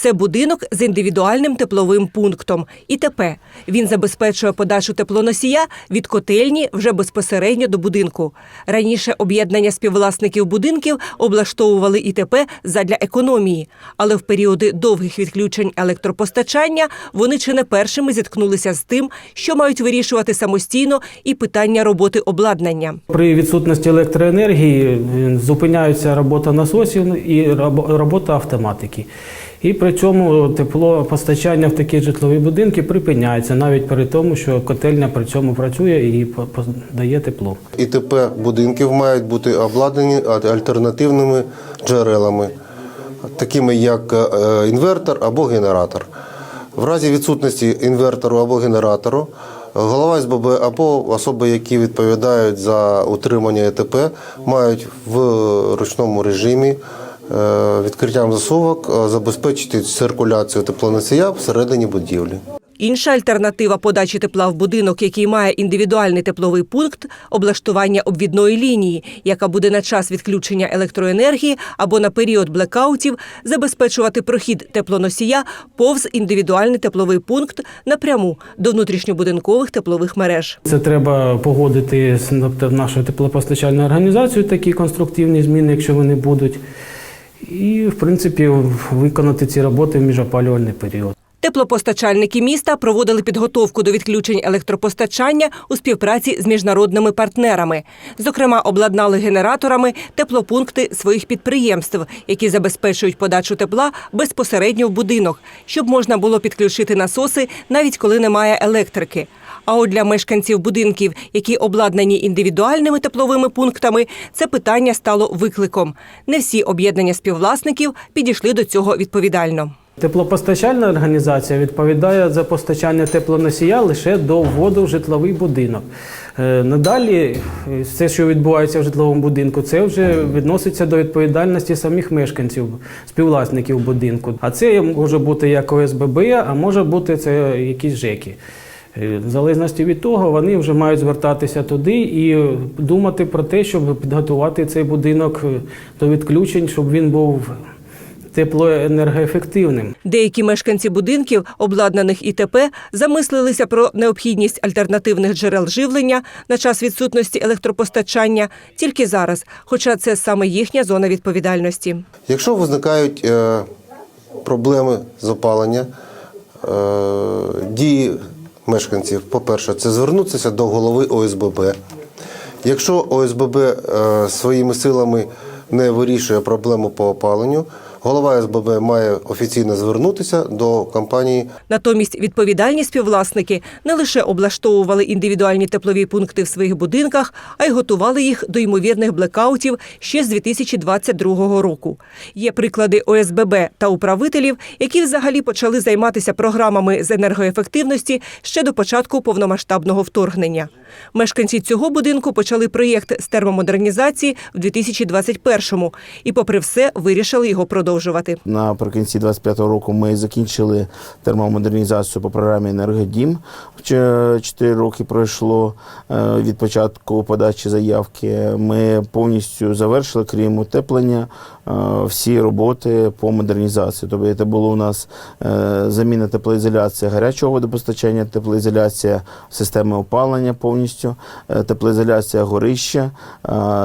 Це будинок з індивідуальним тепловим пунктом. ІТП. Він забезпечує подачу теплоносія від котельні вже безпосередньо до будинку. Раніше об'єднання співвласників будинків облаштовували ІТП задля економії, але в періоди довгих відключень електропостачання вони чи не першими зіткнулися з тим, що мають вирішувати самостійно і питання роботи обладнання. При відсутності електроенергії зупиняється робота насосів і робота автоматики. І при цьому теплопостачання в такі житлові будинки припиняється навіть при тому, що котельня при цьому працює і подає тепло. ІТП будинків мають бути обладнані альтернативними джерелами, такими як е, інвертор або генератор. В разі відсутності інвертору або генератору голова СББ або особи, які відповідають за утримання ІТП, мають в ручному режимі відкриттям засувок е, забезпечити циркуляцію теплоносія всередині будівлі. Інша альтернатива подачі тепла в будинок, який має індивідуальний тепловий пункт – облаштування обвідної лінії, яка буде на час відключення електроенергії або на період блекаутів забезпечувати прохід теплоносія повз індивідуальний тепловий пункт напряму до внутрішньобудинкових теплових мереж. Це треба погодити з тобто, нашою теплопостачальною організацією такі конструктивні зміни, якщо вони будуть. І, в принципі, виконати ці роботи в міжопалювальний період. Теплопостачальники міста проводили підготовку до відключень електропостачання у співпраці з міжнародними партнерами. Зокрема, обладнали генераторами теплопункти своїх підприємств, які забезпечують подачу тепла безпосередньо в будинок, щоб можна було підключити насоси навіть коли немає електрики. А от для мешканців будинків, які обладнані індивідуальними тепловими пунктами, це питання стало викликом. Не всі об'єднання співвласників підійшли до цього відповідально. Теплопостачальна організація відповідає за постачання теплоносія лише до вводу в житловий будинок. Е, Надалі е, все, що відбувається в житловому будинку, це вже відноситься до відповідальності самих мешканців, співвласників будинку. А це може бути як ОСББ, а може бути це якісь ЖЕКи. Е, В залежності від того, вони вже мають звертатися туди і думати про те, щоб підготувати цей будинок е, до відключень, щоб він був теплоенергоефективним. Деякі мешканці будинків, обладнаних ІТП, замислилися про необхідність альтернативних джерел живлення на час відсутності електропостачання тільки зараз, хоча це саме їхня зона відповідальності. Якщо виникають е, проблеми з опалення, е, дії мешканців, по-перше, це звернутися до голови ОСББ. Якщо ОСББ е, своїми силами не вирішує проблему по опаленню, голова ОСББ має офіційно звернутися до компанії Натомість відповідальні співвласники не лише облаштовували індивідуальні теплові пункти в своїх будинках, а й готували їх до ймовірних блекаутів ще з 2022 року. Є приклади ОСББ та управителів, які взагалі почали займатися програмами з енергоефективності ще до початку повномасштабного вторгнення. Мешканці цього будинку почали проєкт з термомодернізації в 2021-му і, попри все, вирішили його продовжувати. Наприкінці 25-го року ми закінчили термомодернізацію по програмі Енергодім. 4 роки пройшло е, від початку подачі заявки. Ми повністю завершили, крім утеплення, е, всі роботи по модернізації. Тобто це було у нас е, заміна теплоізоляції гарячого водопостачання, теплоізоляція системи опалення повністю, теплоізоляція горища,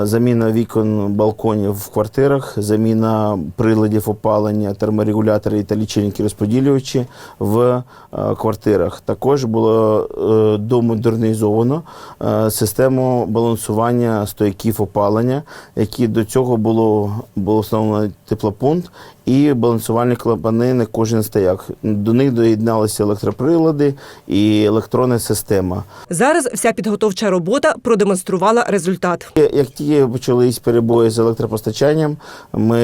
заміна вікон балконів в квартирах, заміна приладів опалення, терморегуляторів та лічильники розподілювачі в е, квартирах. Також було е, домодернізовано е, систему балансування стояків опалення, які до цього було, було встановлено теплопункт і балансувальні клапани на кожен стояк. До них доєдналися електроприлади і електронна система. Зараз вся підготовча робота продемонструвала результат. Як тільки почались перебої з електропостачанням, ми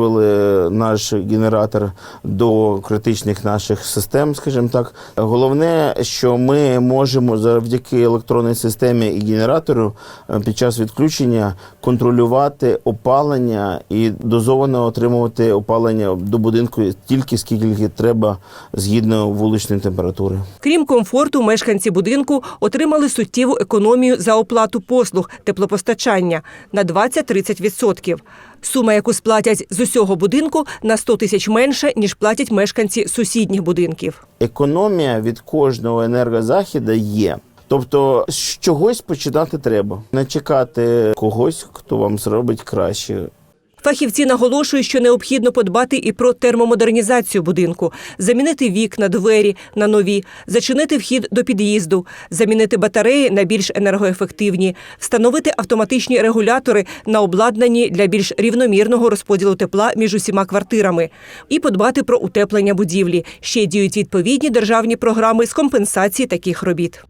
заживили наш генератор до критичних наших систем, скажімо так. Головне, що ми можемо завдяки електронній системі і генератору е, під час відключення контролювати опалення і дозовано отримувати опалення до будинку тільки скільки треба згідно вуличної температури. Крім комфорту, мешканці будинку отримали суттєву економію за оплату послуг теплопостачання на 20-30%. Сума, яку сплатять з усього будинку на 100 тисяч менше, ніж платять мешканці сусідніх будинків. економія від кожного енергозахіда є. Тобто з чогось починати треба. Не чекати когось, хто вам зробить краще. Фахівці наголошують, що необхідно подбати і про термомодернізацію будинку, замінити вікна, двері на нові, зачинити вхід до під'їзду, замінити батареї на більш енергоефективні, встановити автоматичні регулятори на обладнанні для більш рівномірного розподілу тепла між усіма квартирами, і подбати про утеплення будівлі. Ще діють відповідні державні програми з компенсації таких робіт.